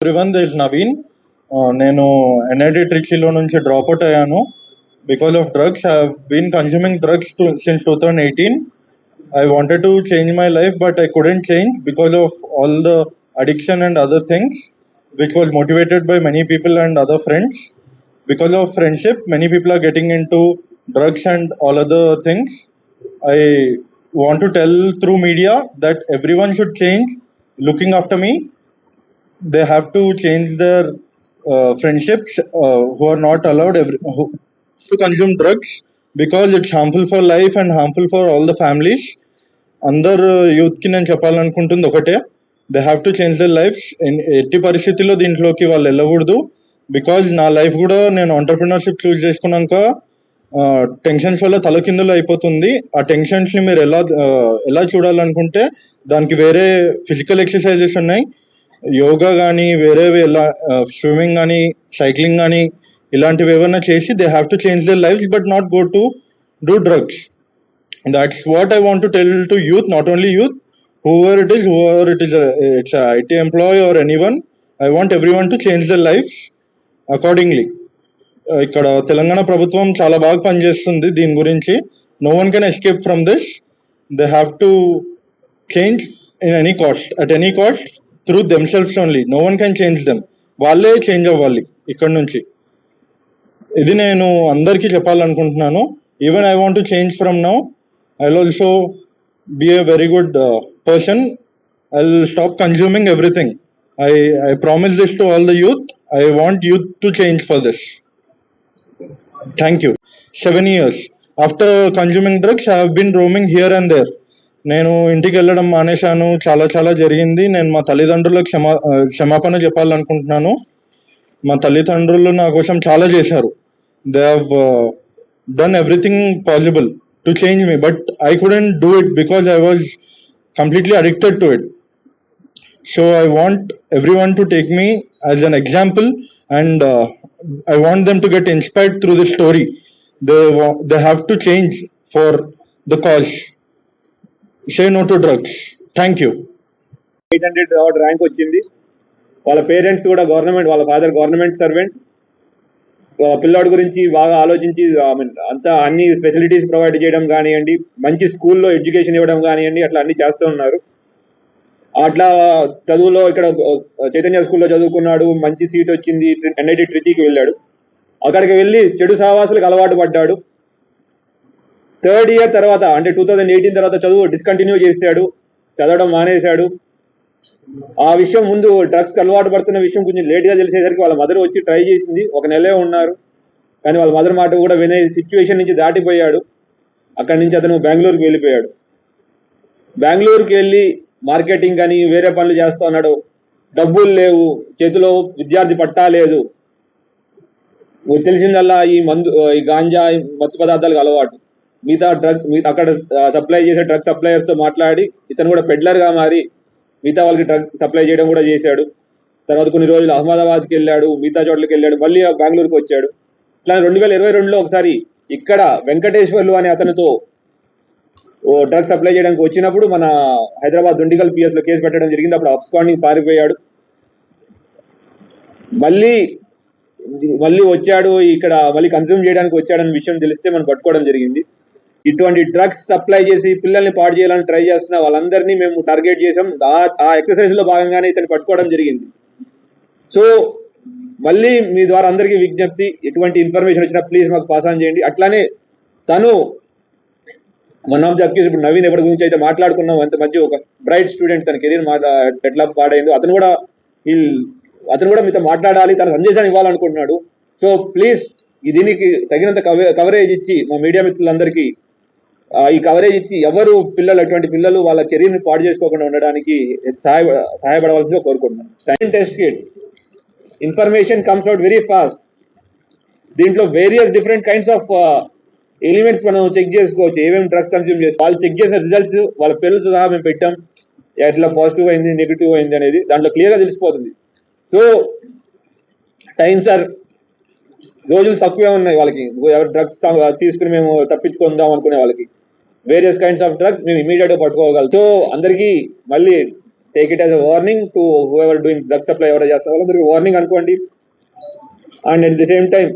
Everyone this Naveen నేను NIT ట్రిచీలో నుంచి డ్రాప్ అవుట్ అయ్యాను because of drugs I been consuming drugs since two thousand eighteen I wanted to change my life but I couldn't change because of all the addiction and other things which was motivated by many people and other friends because of friendship many people are getting into drugs and all other things. I want to tell through media that everyone should change looking after me. They have to change their uh, friendships uh, who are not allowed every, who, to consume drugs because it's harmful for life and harmful for all the families. అందరు uh, యూత్కి నేను చెప్పాలనుకుంటుంది ఒకటే. They have to change their life ఎట్టి పరిస్థితుల్లో దీంట్లోకి వాళ్ళు వెళ్ళకూడదు. బికాజ్ నా లైఫ్ కూడా నేను ఆంటర్ప్రినర్షిప్ చూస్ చేసుకున్నాక టెన్షన్స్ వల్ల తలకిందులు అయిపోతుంది. ఆ టెన్షన్స్ని మీరు ఎలా uh, ఎలా చూడాలనుకుంటే దానికి వేరే ఫిజికల్ ఎక్సర్సైజెస్ ఉన్నాయి. యోగా కానీ వేరేవి ఎలా స్విమ్మింగ్ కానీ సైక్లింగ్ కానీ ఇలాంటివి ఏమైనా చేసి they have to change their life but not go to do drugs. That's what I want to tell to youth not only youth whoever it is whoever it is it's IT employee or any one I want every one to change their life accordingly ఇక్కడ తెలంగాణ ప్రభుత్వం చాలా బాగా పనిచేస్తుంది దీని గురించి. No one can escape from this they have to change in any cost at any cost through themselves only no one can change them వాళ్ళే change అవ్వాలి ఇక్కడ నుంచి. ఇది నేను అందరికీ చెప్పాలనుకుంటున్నాను. Even I want to change from now I also be a very good person I stop consuming everything I I promise this to all the youth I want youth to change for this thank you seven years after consuming drugs I have been roaming here and there నేను ఇంటికి వెళ్ళడం మానేశాను. చాలా చాలా జరిగింది. నేను మా తల్లిదండ్రులకు క్షమా క్షమాపణ చెప్పాలనుకుంటున్నాను. మా తల్లిదండ్రులు నా కోసం చాలా చేశారు. They have done everything possible to change me but I couldn't do it because I was completely addicted to it so I want every one to take me as an example and I want them to get inspired through this story they they have to change for the cause say no to drugs thank you eight hundred award rank వచ్చింది. వాళ్ళ parents కూడా government వాళ్ళ father government servant పిల్లాడి గురించి బాగా ఆలోచించి I mean అంతా అన్ని ఫెసిలిటీస్ ప్రొవైడ్ చేయడం కానివ్వండి మంచి స్కూల్లో ఎడ్యుకేషన్ ఇవ్వడం కానివ్వండి అట్లా అన్ని చేస్తూ ఉన్నారు. అట్లా చదువులో ఇక్కడ చైతన్య స్కూల్లో చదువుకున్నాడు మంచి సీట్ వచ్చింది ఎన్ఐటి ట్రిచీకి వెళ్ళాడు. అక్కడికి వెళ్ళి చెడు సహవాసులకు అలవాటు పడ్డాడు. థర్డ్ ఇయర్ తర్వాత అంటే టూ థౌజండ్ ఎయిటీన్ తర్వాత చదువు డిస్కంటిన్యూ చేశాడు చదవడం మానేశాడు. ఆ విషయం ముందు డ్రగ్స్ అలవాటు పడుతున్న విషయం కొంచెం లేట్గా తెలిసేసరికి వాళ్ళ మదర్ వచ్చి ట్రై చేసింది. ఒక నెలే ఉన్నారు. కానీ వాళ్ళ మదర్ మాట కూడా వినే సిచ్యువేషన్ నుంచి దాటిపోయాడు. అక్కడి నుంచి అతను బెంగళూరుకి వెళ్ళిపోయాడు. బెంగళూరుకి వెళ్ళి మార్కెటింగ్ కానీ వేరే పనులు చేస్తూ ఉన్నాడు. డబ్బులు లేవు. చేతిలో విద్యార్థి పట్టా లేదు. తెలిసిందల్లా ఈ మందు ఈ గాంజా మత్తు పదార్థాలకు అలవాటు. మిగతా డ్రగ్ అక్కడ సప్లై చేసే డ్రగ్ సప్లయర్స్తో మాట్లాడి ఇతను కూడా పెడ్లర్గా మారి మిగతా వాళ్ళకి డ్రగ్ సప్లై చేయడం కూడా చేశాడు. తర్వాత కొన్ని రోజులు అహ్మదాబాద్కి వెళ్ళాడు మిగతా చోట్లకి వెళ్ళాడు మళ్ళీ బెంగళూరుకి వచ్చాడు. ఇట్లా రెండు వేల ఇరవై రెండులో ఒకసారి ఇక్కడ వెంకటేశ్వర్లు అనే అతనితో ఓ డ్రగ్ సప్లై చేయడానికి వచ్చినప్పుడు మన హైదరాబాద్ దుండిగల్ పిఎస్లో కేసు పెట్టడం జరిగింది. అప్పుడు అప్స్కాండింగ్ పారిపోయాడు. మళ్ళీ మళ్ళీ వచ్చాడు ఇక్కడ మళ్ళీ కన్జ్యూమ్ చేయడానికి వచ్చాడని విషయం తెలిస్తే మనం పట్టుకోవడం జరిగింది. ఇటువంటి డ్రగ్స్ సప్లై చేసి పిల్లల్ని పాడు చేయాలని ట్రై చేస్తున్న వాళ్ళందరినీ మేము టార్గెట్ చేసాం ఆ- ఆ ఎక్సర్సైజ్లో భాగంగానే ఇతను పట్టుకోవడం జరిగింది. సో మళ్ళీ మీ ద్వారా అందరికీ విజ్ఞప్తి ఎటువంటి ఇన్ఫర్మేషన్ వచ్చినా ప్లీజ్ మాకు పాస్ ఆన్ చేయండి. అట్లానే తను వన్ ఆఫ్ ది అక్యూజ్ ఇప్పుడు నవీన్ ఎవరి గురించి అయితే మాట్లాడుకున్నాం అంత మంచి ఒక బ్రైట్ స్టూడెంట్ తన కెరీర్ ఎట్లా పాడైందో అతను కూడా అతను కూడా మీతో మాట్లాడాలి తన సందేశాన్ని ఇవ్వాలనుకుంటున్నాడు. సో ప్లీజ్ దీనికి తగినంత కవరేజ్ ఇచ్చి మా మీడియా మిత్రులందరికీ ఈ కవరేజ్ ఇచ్చి ఎవరు పిల్లలు అటువంటి పిల్లలు వాళ్ళ కెరీర్ని పాడు చేసుకోకుండా ఉండడానికి సహాయ సహాయపడవలసిందిగా కోరుకుంటున్నాను. Time test kit information comes out very fast దీంట్లో various different kinds of elements మనం చెక్ చేసుకోవచ్చు. ఏమేమి డ్రగ్స్ కన్స్యూమ్ చేసి వాళ్ళు చెక్ చేసిన రిజల్ట్స్ వాళ్ళ పేర్లతో సహా మేము పెట్టాం. ఎట్లా పాజిటివ్ అయింది నెగిటివ్ అయింది అనేది దాంట్లో క్లియర్గా తెలిసిపోతుంది. సో టైమ్స్ ఆర్ రోజులు తక్కువే ఉన్నాయి వాళ్ళకి. ఎవరు డ్రగ్స్ తీసుకుని మేము తప్పించుకుందాం అనుకునే వాళ్ళకి. వేరియస్ కైండ్స్ ఆఫ్ డ్రగ్స్ మేము ఇమీడియట్గా పట్టుకోగలం సో అందరికీ మళ్ళీ take it as a warning to whoever doing drug supply ఎవరైనా చేస్తారు వాళ్ళందరికీ వార్నింగ్ అనుకోండి. And at the same time